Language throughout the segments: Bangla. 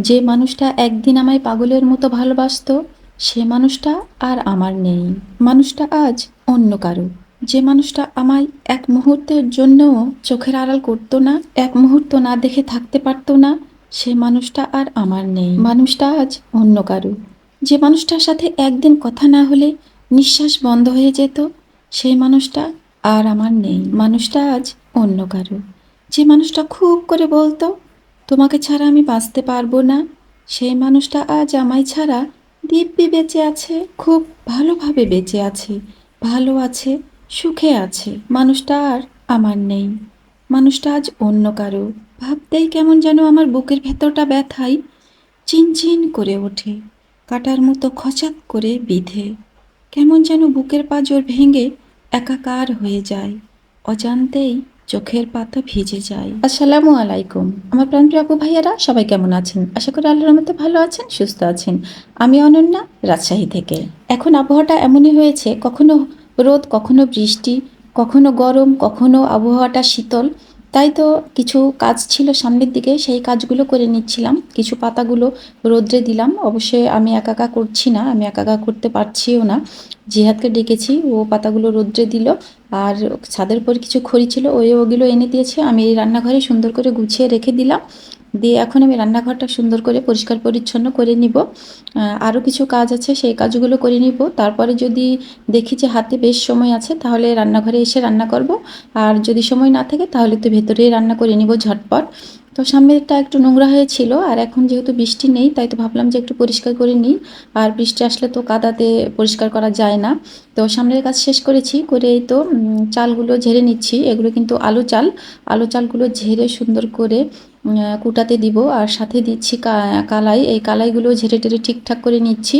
যে মানুষটা একদিন আমায় পাগলের মতো ভালোবাসতো, সে মানুষটা আর আমার নেই। মানুষটা আজ অন্য কারও। যে মানুষটা আমায় এক মুহূর্তের জন্যও চোখের আড়াল করতো না, এক মুহূর্ত না দেখে থাকতে পারতো না, সে মানুষটা আর আমার নেই। মানুষটা আজ অন্য কারও। যে মানুষটার সাথে একদিন কথা না হলে নিঃশ্বাস বন্ধ হয়ে যেত, সেই মানুষটা আর আমার নেই। মানুষটা আজ অন্য কারও। যে মানুষটা খুব করে বলতো তোমাকে ছাড়া আমি বাঁচতে পারব না। সেই মানুষটা আজ আমায় ছাড়া দিব্যি বেঁচে আছে, খুব ভালোভাবে বেঁচে আছে, ভালো আছে, সুখে আছে। মানুষটা আর আমার নেই। মানুষটা আজ অন্য কারও। ভাবতেই কেমন যেন আমার বুকের ভেতরটা ব্যথায়, চিনচিন করে ওঠে, কাটার মতো খচাত করে বিধে। কেমন যেন বুকের পাঁজর ভেঙে একাকার হয়ে যায়। অজান্তেই চোখের পাতা ভিজে যায়। আসসালামু আলাইকুম। আমার প্রাণপ্রিয় আপু ভাইয়ারা, সবাই কেমন আছেন? আশা করি আল্লাহর মতো ভালো আছেন, সুস্থ আছেন। আমি অনন্যা, রাজশাহী থেকে। এখন আবহাওয়াটা এমনই হয়েছে, কখনো রোদ, কখনো বৃষ্টি, কখনো গরম, কখনো আবহাওয়াটা শীতল। তাই তো কিছু কাজ ছিল সামনের দিকে, সেই কাজগুলো করে নিচ্ছিলাম। কিছু পাতাগুলো রোদ্রে দিলাম। অবশ্যই আমি একা একা করছি না, আমি একা একা করতে পারছিও না। জিহাদকে ডেকেছি, ও পাতাগুলো রোদ্রে দিল আর ছাদের উপর কিছু খড়ি ছিল, ওই ওগুলো এনে দিয়েছে। আমি এই রান্নাঘরে সুন্দর করে গুছিয়ে রেখে দিলাম। দিয়ে এখন আমি রান্নাঘরটা সুন্দর করে পরিষ্কার পরিচ্ছন্ন করে নিব। আরও কিছু কাজ আছে, সেই কাজগুলো করে নিব। তারপরে যদি দেখি যে হাতে বেশ সময় আছে, তাহলে রান্নাঘরে এসে রান্না করব। আর যদি সময় না থাকে, তাহলে তো ভেতরেই রান্না করে নিব ঝটপট। তো সামনেরটা একটু নোংরা হয়েছিল আর এখন যেহেতু বৃষ্টি নেই, তাই তো ভাবলাম যে একটু পরিষ্কার করে নিই। আর বৃষ্টি আসলে তো কাদাতে পরিষ্কার করা যায় না। তো সামনের কাজ শেষ করেছি করে এই তো চালগুলো ঝেড়ে নিচ্ছি। এগুলো কিন্তু আলু চাল। আলু চালগুলো ঝেড়ে সুন্দর করে কুটাতে দিব। আর সাথে দিচ্ছি কালাই। এই কালাইগুলো ঝেড়ে টেড়ে ঠিকঠাক করে নিচ্ছি।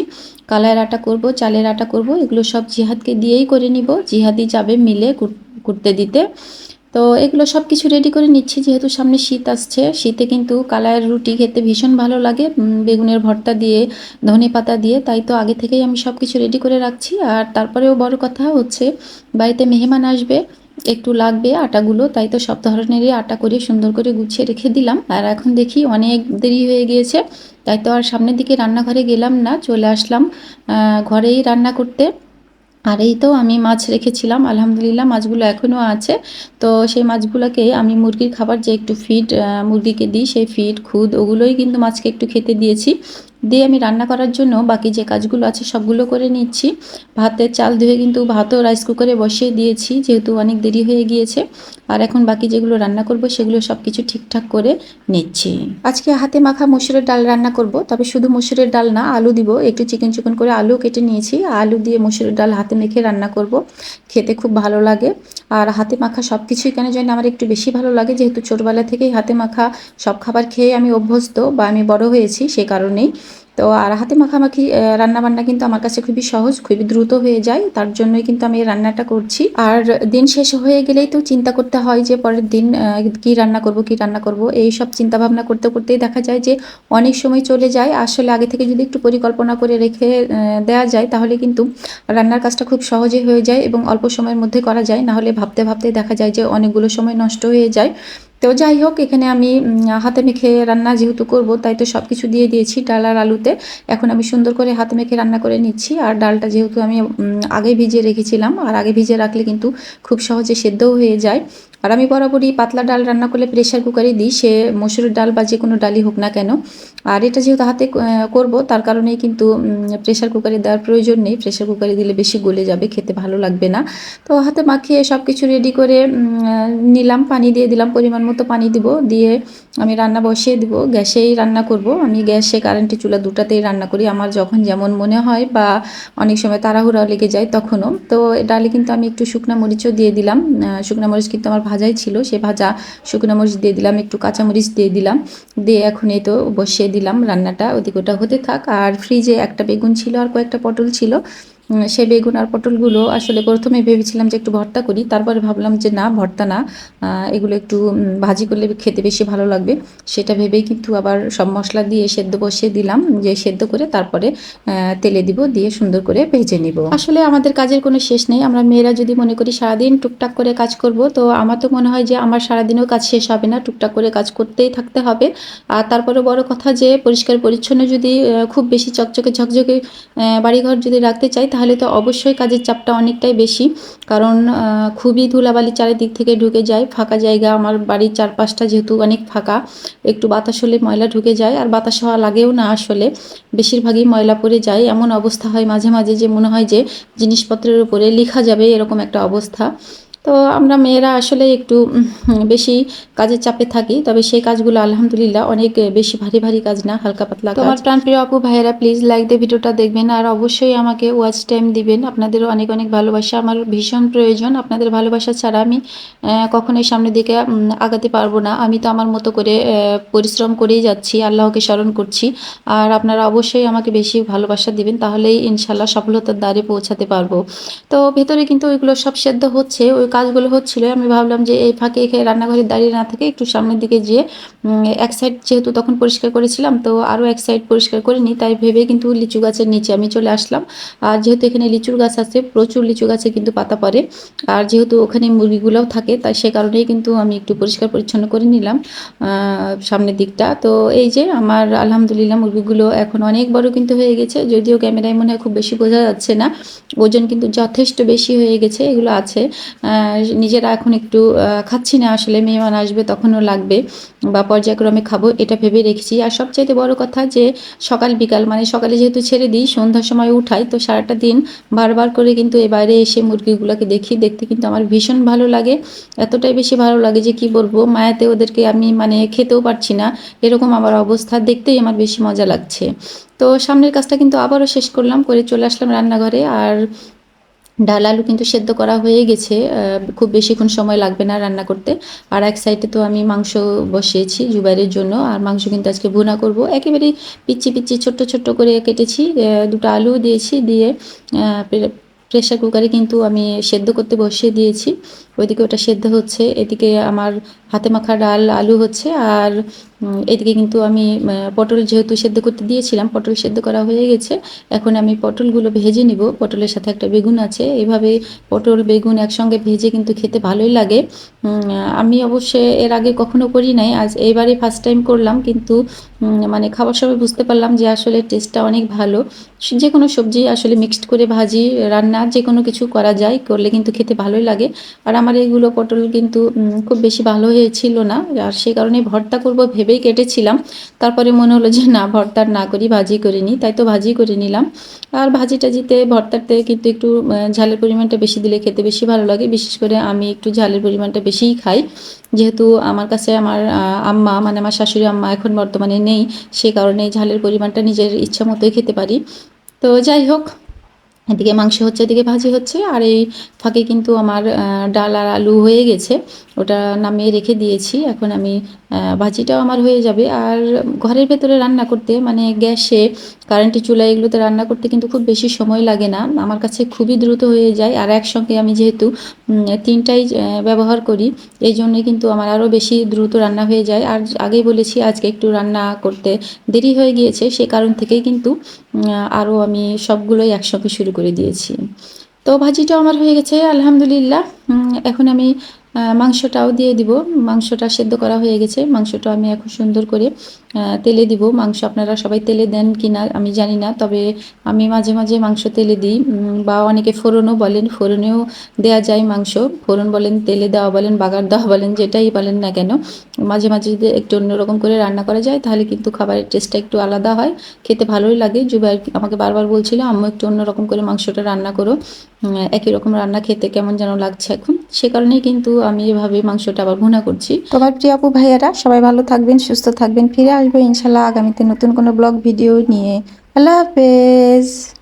কালাইয়ের আটা করব, চালের আটা করব। এগুলো সব জিহাদকে দিয়েই করে নিব। জিহাদি যাবে মিলে কুটতে দিতে। তো এগুলো সব কিছু রেডি করে নিচ্ছি, যেহেতু সামনে শীত আসছে। শীতে কিন্তু কালার রুটি খেতে ভীষণ ভালো লাগে বেগুনের ভর্তা দিয়ে, ধনে পাতা দিয়ে। তাই তো আগে থেকেই আমি সব কিছু রেডি করে রাখছি। আর তারপরেও বড় কথা হচ্ছে, বাড়িতে মেহমান আসবে, একটু লাগবে আটাগুলো। তাই তো সব ধরনেরই আটা করে সুন্দর করে গুছিয়ে রেখে দিলাম। আর এখন দেখি অনেক দেরি হয়ে গিয়েছে, তাই তো আর সামনের দিকে রান্নাঘরে গেলাম না, চলে আসলাম ঘরেই রান্না করতে। আর এই তো আমি মাছ রেখেছিলাম, আলহামদুলিল্লাহ মাছগুলো এখনও আছে। তো সেই মাছগুলোকে আমি মুরগির খাবার যে একটু ফিড মুরগিকে দিই, সেই ফিড খুদ, ওগুলোই কিন্তু মাছকে একটু খেতে দিয়েছি। দিয়ে আমি রান্না করার জন্য বাকি যে কাজগুলো আছে সবগুলো করে নিচ্ছি। ভাতের চাল ধুয়ে কিন্তু ভাতও রাইস কুকারে বসিয়ে দিয়েছি, যেহেতু অনেক দেরি হয়ে গিয়েছে। আর এখন বাকি যেগুলো রান্না করব সেগুলো সব কিছু ঠিকঠাক করে নিচ্ছি। আজকে হাতে মাখা মসুরের ডাল রান্না করব, তবে শুধু মসুরের ডাল না, আলু দিব। একটু চিকেন চিকেন করে আলু কেটে নিয়েছি। আলু দিয়ে মসুরের ডাল হাতে মেখে রান্না করব। খেতে খুব ভালো লাগে। আর হাতে মাখা সব কিছুই কেন জানি আমার একটু বেশি ভালো লাগে, যেহেতু ছোটবেলা থেকেই হাতে মাখা সব খাবার খেয়ে আমি অভ্যস্ত বা আমি বড় হয়েছি, সে কারণেই। তো আর হাতে মাখামাখি রান্নাবান্না কিন্তু আমার কাছে খুবই সহজ, খুবই দ্রুত হয়ে যায়। তার জন্যই কিন্তু আমি রান্নাটা করছি। আর দিন শেষ হয়ে গেলেই তো চিন্তা করতে হয় যে পরের দিন কি রান্না করব, কি রান্না করব? এই সব চিন্তা ভাবনা করতে করতেই দেখা যায় যে অনেক সময় চলে যায়। আসলে আগে থেকে যদি একটু পরিকল্পনা করে রেখে দেওয়া যায়, তাহলে কিন্তু রান্নার কাজটা খুব সহজে হয়ে যায় এবং অল্প সময়ের মধ্যে করা যায়। না হলে ভাবতে ভাবতে দেখা যায় যে অনেকগুলো সময় নষ্ট হয়ে যায়। তো যাই হোক, এখানে আমি হাতে মেখে রান্না যেহেতু করব, তাই তো সব কিছু দিয়ে দিয়েছি ডাল আর আলুতে। এখন আমি সুন্দর করে হাতে মেখে রান্না করে নিচ্ছি। আর ডালটা যেহেতু আমি আগে ভিজিয়ে রেখেছিলাম, আর আগে ভিজিয়ে রাখলে কিন্তু খুব সহজে সেদ্ধও হয়ে যায়। আর আমি বরাবরই পাতলা ডাল রান্না করলে প্রেশার কুকারে দিই, সে মসুরের ডাল বা যে কোনো ডালই হোক না কেন। আর এটা যেহেতু হাতে করব, তার কারণেই কিন্তু প্রেশার কুকারে দেওয়ার প্রয়োজন নেই। প্রেশার কুকারে দিলে বেশি গলে যাবে, খেতে ভালো লাগবে না। তো হাতে মাখিয়ে সব কিছু রেডি করে নিলাম, পানি দিয়ে দিলাম, পরিমাণ মতো পানি দিব। দিয়ে আমি রান্না বসিয়ে দিব, গ্যাসেই রান্না করব। আমি গ্যাসে কারেন্টে চুলা দুটাতেই রান্না করি। আমার যখন যেমন মনে হয় বা অনেক সময় তাড়াহুড়াও লেগে যায় তখনও। তো ডালে কিন্তু আমি একটু শুকনো মরিচও দিয়ে দিলাম। শুকনো মরিচ কিন্তু আমার ভাজাই ছিল, সে ভাজা শুকনো মরিচ দিয়ে দিলাম, একটু কাঁচামরিচ দিয়ে দিলাম। দিয়ে এখন এই তো বসিয়ে দিলাম রান্নাটা, ওদিক ওটা হতে থাক। আর ফ্রিজে একটা বেগুন ছিল আর কয়েকটা পটল ছিল। সে বেগুন আর পটলগুলো আসলে প্রথমে ভেবেছিলাম যে একটু ভর্তা করি, তারপরে ভাবলাম যে না, ভর্তা না এগুলো একটু ভাজি করলে খেতে বেশি ভালো লাগবে। সেটা ভেবেই কিন্তু আবার সব মশলা দিয়ে সেদ্ধ বসিয়ে দিলাম যে সেদ্ধ করে তারপরে তেলে দিব, দিয়ে সুন্দর করে ভেজে নিব। আসলে আমাদের কাজের কোনো শেষ নেই, আমরা মেয়েরা যদি মনে করি সারাদিন টুকটাক করে কাজ করব, তো আমার তো মনে হয় যে আমার সারাদিনও কাজ শেষ হবে না, টুকটাক করে কাজ করতেই থাকতে হবে। আর তারপরে বড় কথা যে, পরিষ্কার পরিচ্ছন্ন যদি খুব বেশি চকচকে ঝকঝকে বাড়িঘর যদি রাখতে চাই তাহলে তো অবশ্যই কাজের চাপটা অনেকটাই বেশি। কারণ খুবই ধুলাবালি চারিদিক থেকে ঢুকে যায়, ফাঁকা জায়গা। আমার বাড়ির চারপাশটা যেহেতু অনেক ফাঁকা, একটু বাতাস হলে ময়লা ঢুকে যায়। আর বাতাস হওয়া লাগেও না আসলে। বেশিরভাগই ময়লা পড়ে যায়। এমন অবস্থা হয় মাঝে মাঝে যে মনে হয় যে জিনিসপত্রের উপরে লেখা যাবে এরকম একটা অবস্থা। তো আমরা মেয়েরা আসলে একটু বেশি কাজের চাপে থাকি। তবে সেই কাজগুলো আলহামদুলিল্লাহ অনেক বেশি ভারী ভারী কাজ না হালকা পাতলা আমার প্রাণ প্রিয় আপু ভাইয়েরা প্লিজ লাইক দিয়ে ভিডিওটা দেখবেন আর অবশ্যই আমাকে ওয়াচ টাইম দিবেন। আপনাদেরও অনেক অনেক ভালোবাসা। আমার ভীষণ প্রয়োজন। আপনাদের ভালোবাসা ছাড়া আমি কখনোই সামনের দিকে আগাতে পারব না। আমি তো আমার মতো করে পরিশ্রম করেই যাচ্ছি আল্লাহকে স্মরণ করছি। আর আপনারা অবশ্যই আমাকে বেশি ভালোবাসা দিবেন তাহলেই ইনশাল্লাহ সফলতার দ্বারে পৌঁছাতে পারব। তো ভেতরে কিন্তু ওইগুলো সব সেদ্ধ হচ্ছে। ওই কাজগুলো হচ্ছিল, আমি ভাবলাম যে এই ফাঁকে এখানে রান্নাঘরে দাঁড়িয়ে না থেকে একটু সামনের দিকে যেয়ে এক সাইড যেহেতু তখন পরিষ্কার করেছিলাম, তো আরও এক সাইড পরিষ্কার করে নিই তাই ভেবে কিন্তু লিচু গাছের নিচে আমি চলে আসলাম। আর যেহেতু এখানে লিচুর গাছ আছে, প্রচুর লিচু গাছে কিন্তু পাতা পড়ে। আর যেহেতু ওখানে মুরগিগুলোও থাকে, তাই সে কারণেই কিন্তু আমি একটু পরিষ্কার পরিচ্ছন্ন করে নিলাম সামনের দিকটা। তো এই যে আমার আলহামদুলিল্লাহ মুরগিগুলো এখন অনেক বড় কিন্তু হয়ে গেছে, যদিও ক্যামেরায় মনে হয় খুব বেশি বোঝা যাচ্ছে না, ওজন কিন্তু যথেষ্ট বেশি হয়ে গেছে, এগুলো আছে। নিজেরা এখন একটু খাচ্ছি না, আসলে মেহমান আসবে তখনও লাগবে বা পর্যায়ক্রমে খাব, এটা ভেবে রেখেছি। আর সবচাইতে বড় কথা যে, সকাল, বিকাল মানে সকালে যেহেতু ছেড়ে দিই, সন্ধ্যার সময় উঠাই, তো সারাটা দিন বারবার করে কিন্তু এ বাইরে এসে মুরগিগুলোকে দেখি, দেখতে কিন্তু আমার ভীষণ ভালো লাগে। এতটাই বেশি ভালো লাগে যে, কি বলব, মায়াতে ওদেরকে আমি মানে খেতেও পারছি না, এরকম আমার অবস্থা, দেখতেই আমার বেশি মজা লাগছে। তো সামনের কাজটা কিন্তু আবারও শেষ করলাম, করে চলে আসলাম রান্নাঘরে, আর ডাল আলু কিন্তু সেদ্ধ করা হয়ে গেছে খুব বেশিক্ষণ সময় লাগবে না রান্না করতে। আর এক সাইডে তো আমি মাংস বসিয়েছি জুবাইরের জন্য, আর মাংস কিন্তু আজকে ভুনা করব। একেবারে পিচ্ছি পিচ্ছি ছোট্ট ছোট্ট করে কেটেছি দুটো আলু দিয়েছি দিয়ে প্রেশার কুকারে কিন্তু আমি সেদ্ধ করতে বসিয়ে দিয়েছি। ওইদিকে ওটা সেদ্ধ হচ্ছে, এদিকে আমার হাতে মাখা ডাল, আলু হচ্ছে, আর এদিকে কিন্তু আমি পটল যেহেতু সেদ্ধ করতে দিয়েছিলাম, পটল সেদ্ধ করা হয়ে গেছে। এখন আমি পটলগুলো ভেজে নিব। পটলের সাথে একটা বেগুন আছে। এভাবে পটল, বেগুন একসঙ্গে ভেজে কিন্তু খেতে ভালোই লাগে। আমি অবশ্য এর আগে কখনো করি নাই। আজ এইবারই ফার্স্ট টাইম করলাম, কিন্তু মানে খাবার সময় বুঝতে পারলাম যে আসলে টেস্টটা অনেক ভালো। যে কোনো সবজি আসলে মিক্সড করে ভাজি, রান্না যে কোনো কিছু করা যায়, করলে কিন্তু খেতে ভালোই লাগে। আর আমার এইগুলো পটল কিন্তু খুব বেশি ভালো হয়েছিল না। আর সেই কারণে ভর্তা করব ভেবেই কেটেছিলাম। তারপরে মনে হলো যে, না ভর্তা না করি, ভাজি করে নিই। তাই তো ভাজি করে নিলাম। আর ভাজি টাজিতে ভর্তাতে কিন্তু একটু ঝালের পরিমাণটা বেশি দিলে খেতে বেশি ভালো লাগে। বিশেষ করে আমি একটু ঝালের পরিমাণটা বেশিই খাই। যেহেতু আমার কাছে আমার আম্মা মানে আমার শাশুড়ি আম্মা এখন বর্তমানে নেই, সে কারণে ঝালের পরিমাণটা নিজের ইচ্ছা মতোই খেতে পারি। তো যাই হোক, এদিকে মাংস হচ্ছে, এদিকে ভাজি হচ্ছে। আর এই ফাঁকে কিন্তু আমার ডাল আর আলু হয়ে গেছে। ওটা নামিয়ে রেখে দিয়েছি। এখন আমি ভাজিটাও আমার হয়ে যাবে। আর ঘরের ভেতরে রান্না করতে মানে গ্যাসে কারেন্টের চুলা এগুলোতে রান্না করতে কিন্তু খুব বেশি সময় লাগে না। আমার কাছে খুবই দ্রুত হয়ে যায়। আর একসঙ্গে আমি যেহেতু তিনটাই ব্যবহার করি, এই জন্যে কিন্তু আমার আরও বেশি দ্রুত রান্না হয়ে যায়। আর আগেই বলেছি, আজকে একটু রান্না করতে দেরি হয়ে গিয়েছে। সে কারণ থেকেই কিন্তু আরও আমি সবগুলোই একসঙ্গে শুরু করে দিয়েছি। তো ভাজিটাও আমার হয়ে গেছে, আলহামদুলিল্লাহ। এখন আমি মাংসটাও দিয়ে দিব। মাংসটা সেদ্ধ করা হয়ে গেছে। মাংসটা আমি এখন সুন্দর করে তেলে দিব। মাংস আপনারা সবাই তেলে দেন কি না আমি জানি না। তবে আমি মাঝে মাঝে মাংস তেলে দিই। বা অনেকে ফোড়নও বলেন। ফোড়নেও দেয়া যায় মাংস। ফোড়ন বলেন, তেলে দেওয়া বলেন, বাগার দেওয়া বলেন, যেটাই বলেন না কেন। মাঝে মাঝে যদি একটু অন্যরকম করে রান্না করা যায়, তাহলে কিন্তু খাবারের টেস্টটা একটু আলাদা হয়। খেতে ভালোই লাগে। জুবাই আমাকে বারবার বলছিল, আম্মু, একটু অন্যরকম করে মাংসটা রান্না করো। একই রকম রান্না খেতে কেমন যেন লাগছে এখন। সে কারণেই কিন্তু আমি এভাবে মাংসটা আবার ভুনা করছি। তোমার প্রিয় আপু ভাইয়ারা, সবাই ভালো থাকবেন, সুস্থ থাকবেন। ফিরে আসব ইনশাল্লাহ আগামীতে নতুন কোনো ব্লগ, ভিডিও নিয়ে। আল্লাহ হাফেজ।